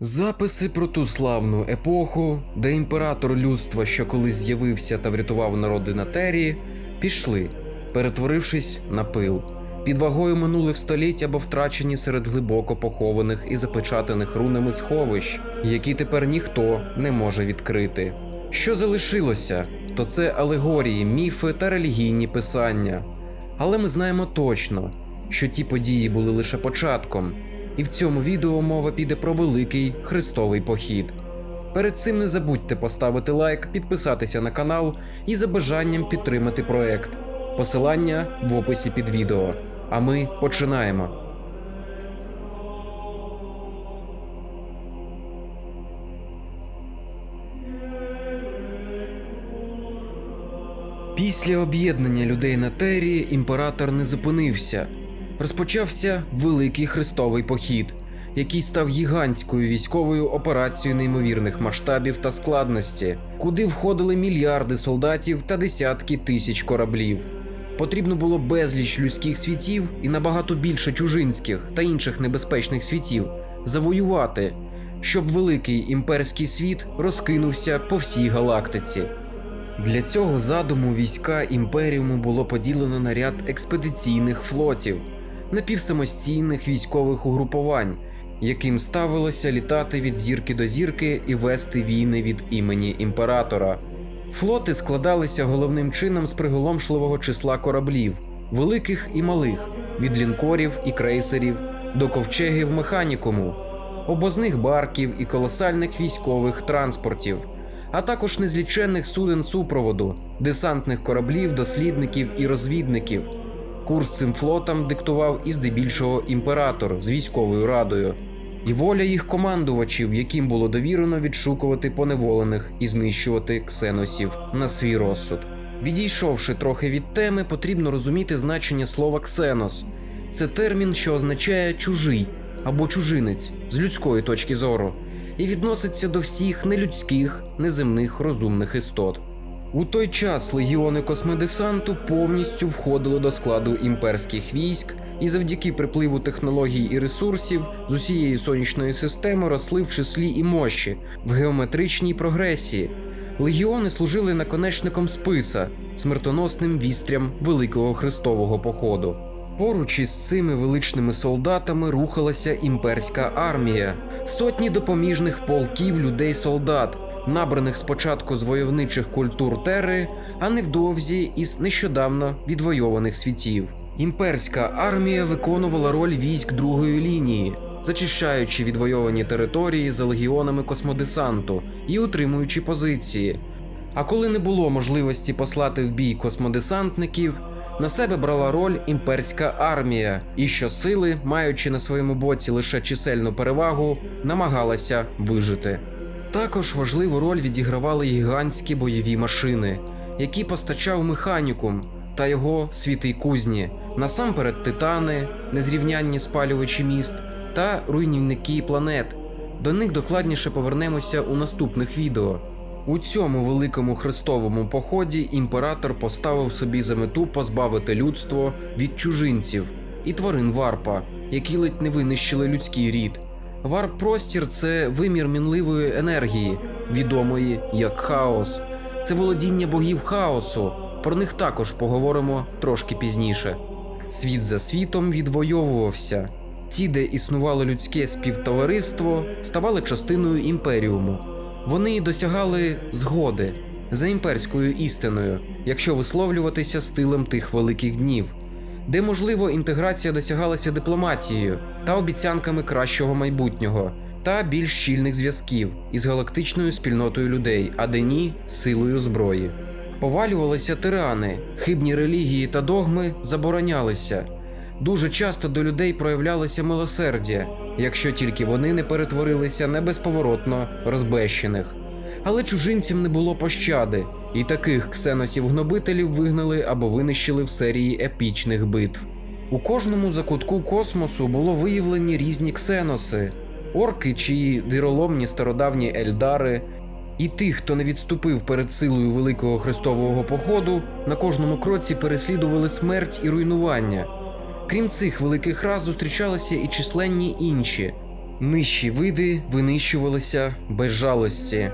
Записи про ту славну епоху, де імператор людства, що колись з'явився та врятував народи на Терії, пішли, перетворившись на пил, під вагою минулих століть або втрачені серед глибоко похованих і запечатаних рунами сховищ, які тепер ніхто не може відкрити. Що залишилося, то це алегорії, міфи та релігійні писання. Але ми знаємо точно, що ті події були лише початком, і в цьому відео мова піде про великий хрестовий похід. Перед цим не забудьте поставити лайк, підписатися на канал і за бажанням підтримати проект. Посилання в описі під відео. А ми починаємо. Після об'єднання людей на Терії імператор не зупинився. Розпочався великий хрестовий похід, який став гігантською військовою операцією неймовірних масштабів та складності, куди входили мільярди солдатів та десятки тисяч кораблів. Потрібно було безліч людських світів і набагато більше чужинських та інших небезпечних світів завоювати, щоб великий імперський світ розкинувся по всій галактиці. Для цього задуму війська імперіуму було поділено на ряд експедиційних флотів, напівсамостійних військових угрупувань, яким ставилося літати від зірки до зірки і вести війни від імені імператора. Флоти складалися головним чином з приголомшливого числа кораблів, великих і малих, від лінкорів і крейсерів до ковчегів механікуму, обозних барків і колосальних військових транспортів а також незліченних суден супроводу, десантних кораблів, дослідників і розвідників. Курс цим флотам диктував і здебільшого імператор з військовою радою, і воля їх командувачів, яким було довірено відшукувати поневолених і знищувати ксеносів на свій розсуд. Відійшовши трохи від теми, потрібно розуміти значення слова ксенос. Це термін, що означає чужий або чужинець з людської точки зору і відноситься до всіх нелюдських, неземних розумних істот. У той час легіони космодесанту повністю входили до складу імперських військ і завдяки припливу технологій і ресурсів з усієї сонячної системи росли в числі і мощі в геометричній прогресії. Легіони служили наконечником списа, смертоносним вістрям Великого Христового походу. Поруч із цими величними солдатами рухалася імперська армія, сотні допоміжних полків людей-солдат, набраних спочатку з войовничих культур Терри, а невдовзі із нещодавно відвойованих світів. Імперська армія виконувала роль військ другої лінії, зачищаючи відвойовані території за легіонами космодесанту і утримуючи позиції. А коли не було можливості послати в бій космодесантників, на себе брала роль імперська армія, і щосили, маючи на своєму боці лише чисельну перевагу, намагалася вижити. Також важливу роль відігравали гігантські бойові машини, які постачав механікум та його світи кузні, насамперед титани, незрівнянні спалювачі міст та руйнівники планет. До них докладніше повернемося у наступних відео. У цьому великому хрестовому поході імператор поставив собі за мету позбавити людство від чужинців і тварин варпа, які ледь не винищили людський рід. Варп-простір це вимір мінливої енергії, відомої як хаос. Це володіння богів хаосу. Про них також поговоримо трошки пізніше. Світ за світом відвоювався. Ті, де існувало людське співтовариство, ставали частиною імперіуму. Вони досягали згоди за імперською істиною, якщо висловлюватися стилем тих великих днів, де можливо інтеграція досягалася дипломатією та обіцянками кращого майбутнього та більш щільних зв'язків із галактичною спільнотою людей, а де ні силою зброї. Повалювалися тирани, хибні релігії та догми заборонялися. Дуже часто до людей проявлялося милосердя, якщо тільки вони не перетворилися на безповоротно розбещених. Але чужинцям не було пощади, і таких ксеносів-гнобителів вигнали або винищили в серії епічних битв. У кожному закутку космосу було виявлені різні ксеноси, орки чи віроломні стародавні ельдари. І тих, хто не відступив перед силою великого хрестового походу, на кожному кроці переслідували смерть і руйнування. Крім цих великих рас, зустрічалися і численні інші. Нижчі види винищувалися без жалості.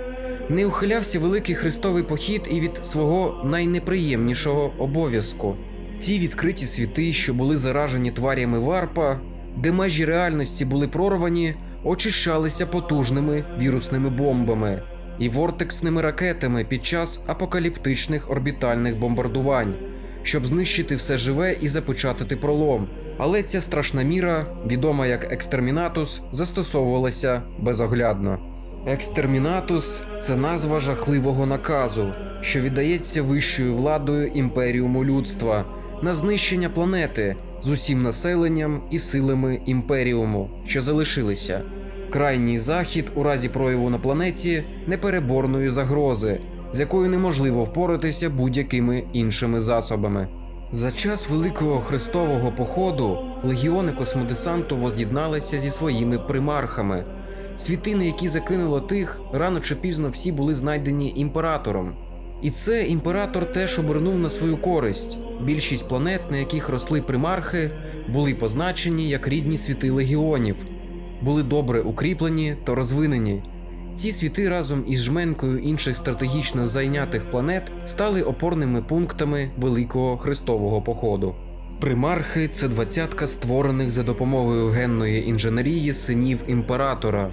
Не ухилявся великий хрестовий похід і від свого найнеприємнішого обов'язку. Ті відкриті світи, що були заражені тварями варпа, де межі реальності були прорвані, очищалися потужними вірусними бомбами і вортексними ракетами під час апокаліптичних орбітальних бомбардувань, щоб знищити все живе і запечатати пролом. Але ця страшна міра, відома як екстермінатус, застосовувалася безоглядно. Екстермінатус це назва жахливого наказу, що віддається вищою владою імперіуму людства на знищення планети з усім населенням і силами імперіуму, що залишилися. Крайній захід у разі прояву на планеті непереборної загрози, з якою неможливо впоратися будь-якими іншими засобами. За час Великого Христового походу легіони космодесанту воз'єдналися зі своїми примархами. Світини, які закинуло тих, рано чи пізно всі були знайдені імператором. І це імператор теж обернув на свою користь. Більшість планет, на яких росли примархи, були позначені як рідні світи легіонів, були добре укріплені та розвинені. Ці світи разом із жменкою інших стратегічно зайнятих планет стали опорними пунктами Великого Христового походу. Примархи це двадцятка створених за допомогою генної інженерії синів імператора.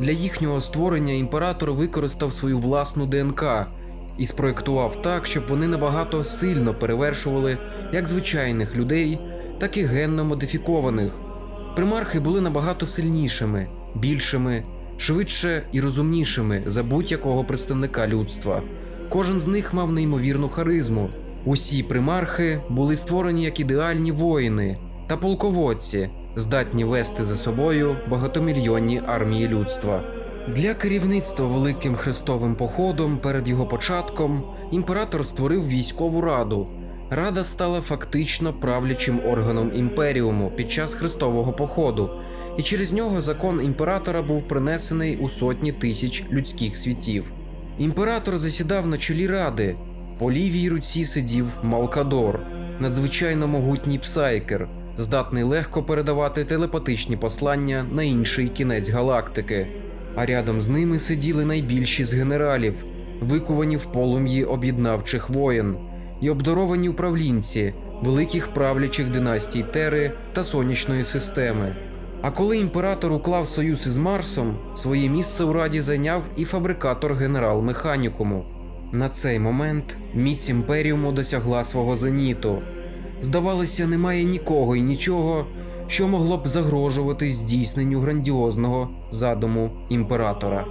Для їхнього створення імператор використав свою власну ДНК і спроектував так, щоб вони набагато сильно перевершували як звичайних людей, так і генно модифікованих. Примархи були набагато сильнішими, більшими, швидше і розумнішими за будь-якого представника людства. Кожен з них мав неймовірну харизму. Усі примархи були створені як ідеальні воїни та полководці, здатні вести за собою багатомільйонні армії людства. Для керівництва великим хрестовим походом перед його початком імператор створив військову раду. Рада стала фактично правлячим органом імперіуму під час хрестового походу, і через нього закон імператора був принесений у сотні тисяч людських світів. Імператор засідав на чолі ради. По лівій руці сидів Малкадор, надзвичайно могутній псайкер, здатний легко передавати телепатичні послання на інший кінець галактики. А рядом з ними сиділи найбільші з генералів, викувані в полум'ї об'єднавчих воєн, і обдаровані управлінці великих правлячих династій Тери та сонячної системи. А коли імператор уклав союз із Марсом, своє місце у раді зайняв і фабрикатор генерал Механікуму. На цей момент міць імперіуму досягла свого зеніту. Здавалося, немає нікого і нічого, що могло б загрожувати здійсненню грандіозного задуму імператора.